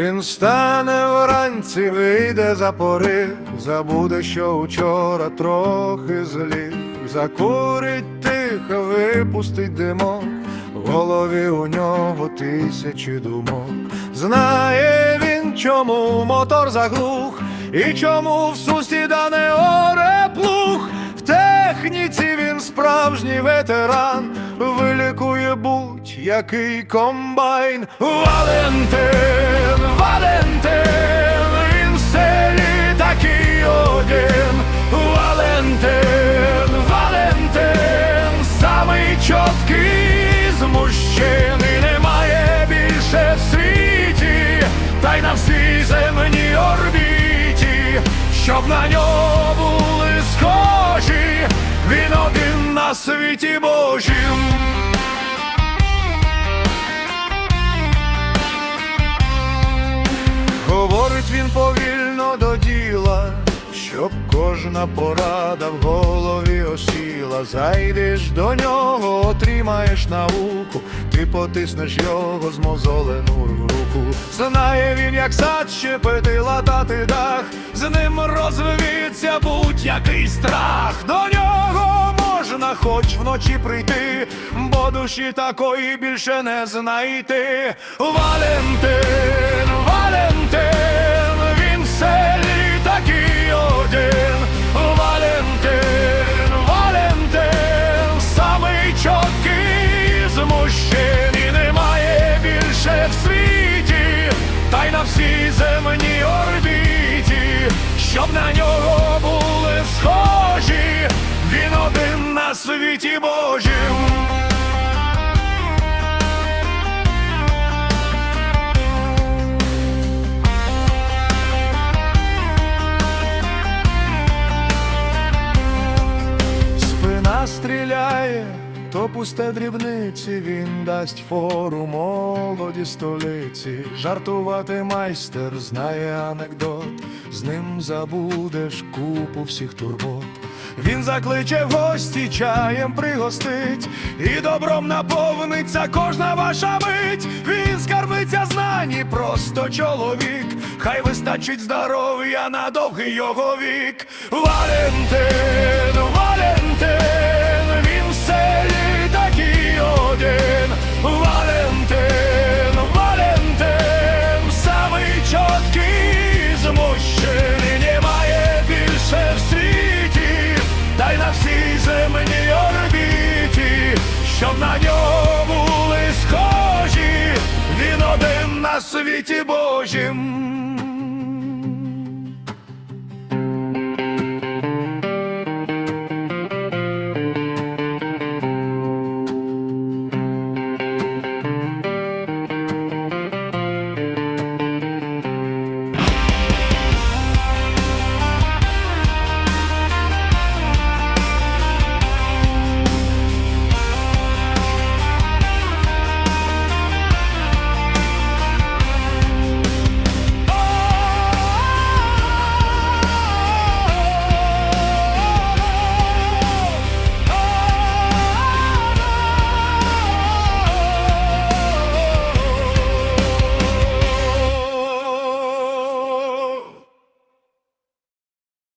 Він стане вранці, вийде за пори, забуде, що учора трохи зліг, закурить тихо, випустить димок, в голові у нього тисячі думок. Знає він, чому мотор заглух, і чому в сусіда не оре техніці він справжній ветеран, вилікує будь-який комбайн. Валентин, Валентин, він в селі такий один. Валентин, Валентин, самий чіткий з мужчин і немає більше в світі, та й на всій земній орбіті, щоб на нього на світі Божім. Говорить він повільно до діла, щоб кожна порада в голові осіла. Зайдеш до нього, отримаєш науку, ти потиснеш його змозолену руку. Знає він, як сад щепити, латати дах, з ним розвивіться будь-який страх. До нього хоч вночі прийти, бо душі такої більше не знайти. Валентин, Валентин, він в селі такий один. Валентин, Валентин, самий чіткий з мужчин і немає більше в світі, та й на всій земній орбіті, світі Божім. Спина стріляє, то пусте дрібниці, він дасть фору молоді столиці. Жартувати майстер знає анекдот, з ним забудеш купу всіх турбот. Він закличе гості, чаєм пригостить, і добром наповниться кожна ваша мить. Він скарбиться знані, просто чоловік. Хай вистачить здоров'я на довгий його вік. Валентин, щоб на нього були схожі, він один на світі Божім.